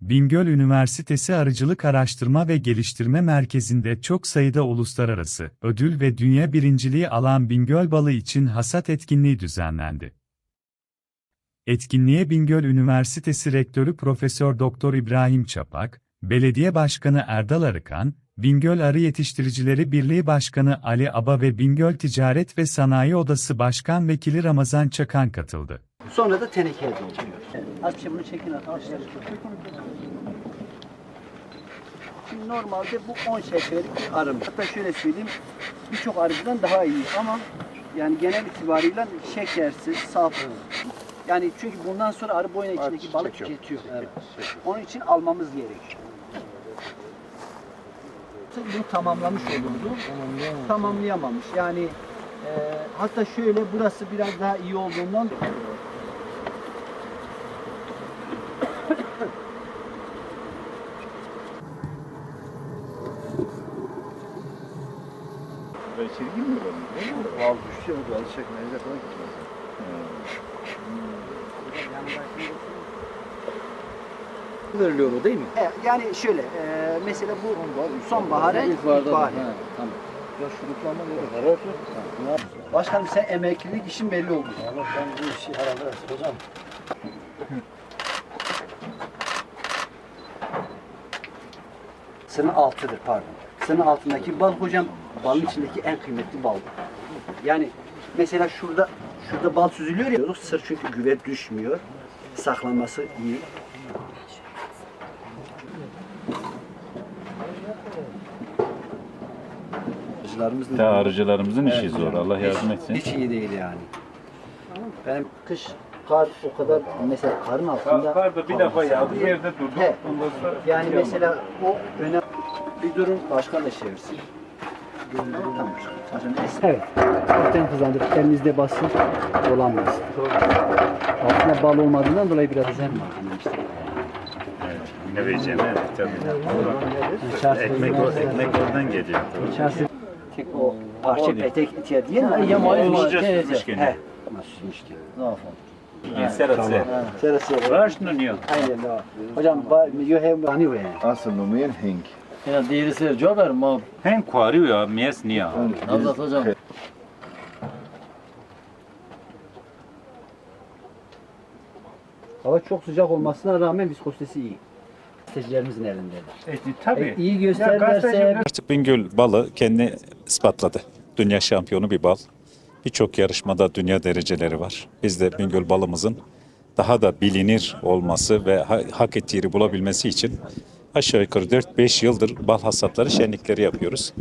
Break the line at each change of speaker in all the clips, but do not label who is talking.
Bingöl Üniversitesi Arıcılık Araştırma ve Geliştirme Merkezi'nde çok sayıda uluslararası ödül ve dünya birinciliği alan Bingöl balı için hasat etkinliği düzenlendi. Etkinliğe Bingöl Üniversitesi Rektörü Profesör Doktor İbrahim Çapak, Belediye Başkanı Erdal Arıkan, Bingöl Arı Yetiştiricileri Birliği Başkanı Ali Aba ve Bingöl Ticaret ve Sanayi Odası Başkan Vekili Ramazan Çakan katıldı.
Sonra da tenekeye dolduruyor. Az bir şey bunu çekin arkadaşlar. Şimdi normalde bu 10 şekerlik bir arım. Hatta şöyle söyleyeyim, birçok arıcıdan daha iyi ama yani genel itibariyle şekersiz, saf. Yani çünkü bundan sonra arı boyuna içindeki balık tüketiyor. Onun için almamız gerekiyor. Bunu tamamlamış olurdu. Tamamlayamamış. Yani e, hatta şöyle burası biraz daha iyi olduğundan
içeri girmiyorum.
Vav düşüyor mu? Balık çekmeye kadar gitmez.
veriliyor o değil mi?
E, yani şöyle, e, mesela bu sonbaharı ilkbaharı.
Tamam.
Ya şuruplama yok.
Başkanım sen emeklilik işin belli oldu.
Allah ben bu işi herhalde hocam.
Sınır altıdır pardon. Sınır altındaki bal hocam balın içindeki en kıymetli bal. Yani mesela şurada şurada bal süzülüyor ya sır çünkü güve düşmüyor. Saklanması iyi.
Ta arıcılarımızın işi zor. Allah yardım etsin.
Hiç iyi değil yani. Benim kış kar o kadar mesela karın altında
Karda bir defa yağdı yerde durdu.
He. Yani mesela o önemli bir durum başkan da çevirsin. Tamam. Evet. Zaten kazandık. Elimizde basın olamaz. Altında bal olmadığından dolayı biraz zem var. hani işte.
Evet. Ne vereceğim evet tabii. Ekmek, o, ekmek oradan geliyor.
İçerisi tek o parça petek itiye diye mi?
Ya mal
He. süzmüş ki?
Serhat sen.
Serası.
Var şunu niye?
Aynen. Hocam, you have money way.
Asıl numayen Hink.
Ya diğeri ser jober ma.
Hem kuarı ya mies niye?
Nazat hocam.
Hava çok sıcak olmasına rağmen viskozitesi iyi. Stecilerimizin elindedir.
E, tabii.
iyi
Ya
gösterirlerse
Artık Bingöl balı kendini ispatladı. Dünya şampiyonu bir bal. Birçok yarışmada dünya dereceleri var. Biz de Bingöl balımızın daha da bilinir olması ve ha- hak ettiği yeri bulabilmesi için aşağı yukarı 4-5 yıldır bal hasatları şenlikleri yapıyoruz.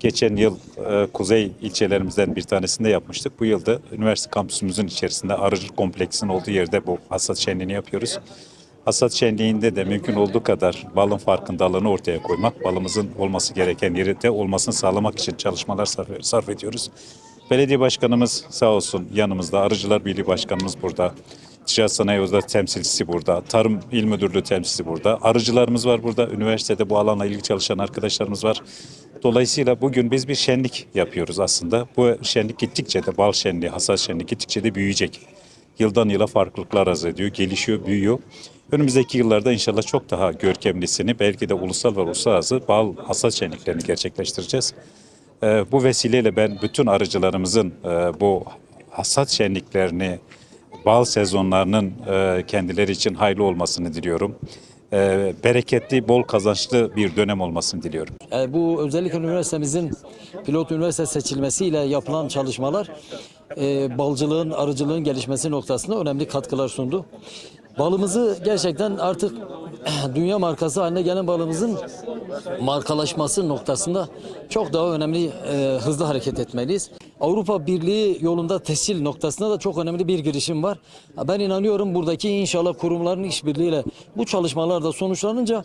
Geçen yıl e, kuzey ilçelerimizden bir tanesinde yapmıştık. Bu yıl da üniversite kampüsümüzün içerisinde arıcılık kompleksinin olduğu yerde bu hasat şenliğini yapıyoruz. Hasat şenliğinde de mümkün olduğu kadar balın farkındalığını ortaya koymak, balımızın olması gereken yerde olmasını sağlamak için çalışmalar sarf ediyoruz. Belediye başkanımız sağ olsun yanımızda, Arıcılar Birliği Başkanımız burada, Ticaret Sanayi Odası temsilcisi burada, Tarım İl Müdürlüğü temsilcisi burada, arıcılarımız var burada, üniversitede bu alanla ilgili çalışan arkadaşlarımız var. Dolayısıyla bugün biz bir şenlik yapıyoruz aslında. Bu şenlik gittikçe de bal şenliği, hasat şenliği gittikçe de büyüyecek yıldan yıla farklılıklar arz ediyor, gelişiyor, büyüyor. Önümüzdeki yıllarda inşallah çok daha görkemlisini, belki de ulusal ve uluslararası bal hasat şenliklerini gerçekleştireceğiz. Ee, bu vesileyle ben bütün arıcılarımızın e, bu hasat şenliklerini, bal sezonlarının e, kendileri için hayırlı olmasını diliyorum. E, bereketli, bol kazançlı bir dönem olmasını diliyorum.
Yani bu özellikle üniversitemizin pilot üniversite seçilmesiyle yapılan çalışmalar e, balcılığın, arıcılığın gelişmesi noktasında önemli katkılar sundu. Balımızı gerçekten artık dünya markası haline gelen balımızın markalaşması noktasında çok daha önemli e, hızlı hareket etmeliyiz. Avrupa Birliği yolunda tescil noktasında da çok önemli bir girişim var. Ben inanıyorum buradaki inşallah kurumların işbirliğiyle bu çalışmalar da sonuçlanınca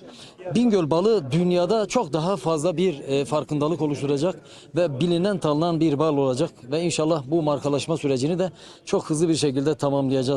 Bingöl balı dünyada çok daha fazla bir e, farkındalık oluşturacak ve bilinen tanınan bir bal olacak ve inşallah bu markalaşma sürecini de çok hızlı bir şekilde tamamlayacağız.